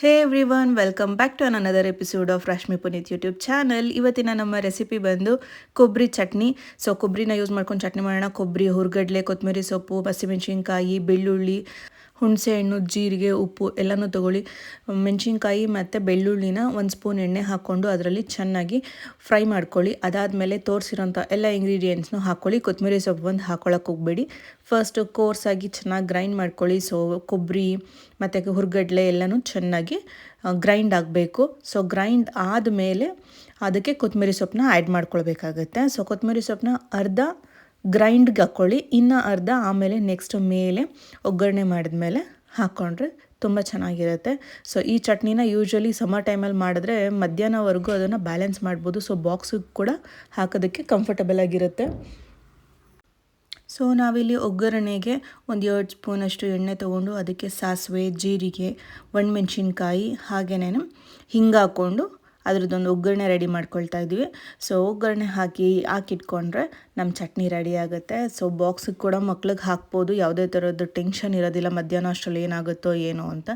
Hey everyone welcome back to another episode of Rashmi Puneeth YouTube channel. ಇವತ್ತಿನ ನಮ್ಮ recipe ಬಂದು ಕೊಬ್ಬರಿ chutney. So ಕೊಬ್ಬರಿನ use ಮಾಡ್ಕೊಂಡು ಚಟ್ನಿ ಮಾಡೋಣ. ಕೊಬ್ಬರಿ ಹುರ್ಗಡ್ಲೆ ಕೊತ್ತಂಬರಿ ಸೊಪ್ಪು ಹಸಿಮೆಣಸಿನ್ಕಾಯಿ ಬೆಳ್ಳುಳ್ಳಿ ಹುಣಸೆಹಣ್ಣು ಜೀರಿಗೆ, ಉಪ್ಪು ಎಲ್ಲನೂ ತೊಗೊಳ್ಳಿ. ಮೆಣಸಿನ್ಕಾಯಿ ಮತ್ತು ಬೆಳ್ಳುಳ್ಳಿನ ಒಂದು ಸ್ಪೂನ್ ಎಣ್ಣೆ ಹಾಕ್ಕೊಂಡು ಅದರಲ್ಲಿ ಚೆನ್ನಾಗಿ ಫ್ರೈ ಮಾಡ್ಕೊಳ್ಳಿ. ಅದಾದಮೇಲೆ ತೋರಿಸಿರೋಂಥ ಎಲ್ಲ ಇಂಗ್ರೀಡಿಯೆಂಟ್ಸ್ನೂ ಹಾಕ್ಕೊಳ್ಳಿ. ಕೊತ್ತಂಬರಿ ಸೊಪ್ಪು ಬಂದು ಹಾಕ್ಕೊಳಕ್ಕೆ ಹೋಗಬೇಡಿ. ಫಸ್ಟು ಕೋರ್ಸಾಗಿ ಚೆನ್ನಾಗಿ ಗ್ರೈಂಡ್ ಮಾಡ್ಕೊಳ್ಳಿ. ಸೊ ಕೊಬ್ಬರಿ ಮತ್ತು ಹುರ್ಗಡ್ಲೆ ಎಲ್ಲನೂ ಚೆನ್ನಾಗಿ ಗ್ರೈಂಡ್ ಆಗಬೇಕು. ಸೊ ಗ್ರೈಂಡ್ ಆದಮೇಲೆ ಅದಕ್ಕೆ ಕೊತ್ತಂಬರಿ ಸೊಪ್ಪನ್ನ ಆ್ಯಡ್ ಮಾಡ್ಕೊಳ್ಬೇಕಾಗತ್ತೆ. ಸೊ ಕೊತ್ತಂಬರಿ ಸೊಪ್ಪನ್ನ ಅರ್ಧ ಗ್ರೈಂಡ್ಗೆ ಹಾಕ್ಕೊಳ್ಳಿ ಇನ್ನು ಅರ್ಧ ಆಮೇಲೆ ನೆಕ್ಸ್ಟ್ ಮೇಲೆ ಒಗ್ಗರಣೆ ಮಾಡಿದ್ಮೇಲೆ ಹಾಕ್ಕೊಂಡ್ರೆ ತುಂಬ ಚೆನ್ನಾಗಿರುತ್ತೆ. ಸೊ ಈ ಚಟ್ನಿನ ಯೂಶ್ವಲಿ ಸಮ್ಮರ್ ಟೈಮಲ್ಲಿ ಮಾಡಿದ್ರೆ ಮಧ್ಯಾಹ್ನವರೆಗೂ ಅದನ್ನು ಬ್ಯಾಲೆನ್ಸ್ ಮಾಡ್ಬೋದು. ಸೊ ಬಾಕ್ಸಿಗೆ ಕೂಡ ಹಾಕೋದಕ್ಕೆ ಕಂಫರ್ಟಬಲ್ ಆಗಿರುತ್ತೆ. ಸೊ ನಾವಿಲ್ಲಿ ಒಗ್ಗರಣೆಗೆ ಒಂದು ಎರಡು ಸ್ಪೂನಷ್ಟು ಎಣ್ಣೆ ತೊಗೊಂಡು ಅದಕ್ಕೆ ಸಾಸಿವೆ, ಜೀರಿಗೆ, ಒಣಮೆಣ್ಸಿನ್ಕಾಯಿ ಹಾಗೆಯೇ ಹಿಂಗೆ ಹಾಕ್ಕೊಂಡು ಅದ್ರದ್ದೊಂದು ಒಗ್ಗರಣೆ ರೆಡಿ ಮಾಡ್ಕೊಳ್ತಾ ಇದ್ದೀವಿ ಸೊ ಒಗ್ಗರಣೆ ಹಾಕಿ, ಹಾಕಿಟ್ಕೊಂಡ್ರೆ ನಮ್ಮ ಚಟ್ನಿ ರೆಡಿ ಆಗುತ್ತೆ. ಸೊ ಬಾಕ್ಸಿಗೆ ಕೂಡ ಮಕ್ಳಿಗೆ ಹಾಕ್ಬೋದು. ಯಾವುದೇ ಥರದ್ದು ಟೆನ್ಷನ್ ಇರೋದಿಲ್ಲ. ಮಧ್ಯಾಹ್ನ ಅಷ್ಟರಲ್ಲಿ ಏನಾಗುತ್ತೋ ಏನೋ ಅಂತ.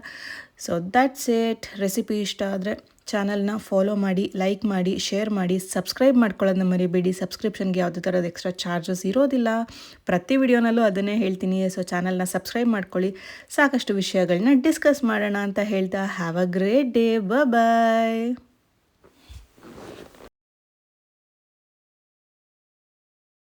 ಸೊ ದ್ಯಾಟ್ಸ್ ಏಟ್ ರೆಸಿಪಿ ಇಷ್ಟ ಆದರೆ ಚಾನಲ್ನ ಫಾಲೋ ಮಾಡಿ ಲೈಕ್ ಮಾಡಿ ಶೇರ್ ಮಾಡಿ ಸಬ್ಸ್ಕ್ರೈಬ್ ಮಾಡ್ಕೊಳ್ಳೋದನ್ನ ಮರಿಬೇಡಿ. ಸಬ್ಸ್ಕ್ರಿಪ್ಷನ್ಗೆ ಯಾವುದೇ ಥರದ ಎಕ್ಸ್ಟ್ರಾ ಚಾರ್ಜಸ್ ಇರೋದಿಲ್ಲ. ಪ್ರತಿ ವಿಡಿಯೋನಲ್ಲೂ ಅದನ್ನೇ ಹೇಳ್ತೀನಿ. ಸೊ ಚಾನಲ್ನ ಸಬ್ಸ್ಕ್ರೈಬ್ ಮಾಡ್ಕೊಳ್ಳಿ. ಸಾಕಷ್ಟು ವಿಷಯಗಳನ್ನ ಡಿಸ್ಕಸ್ ಮಾಡೋಣ ಅಂತ ಹೇಳ್ತಾ have a great day bye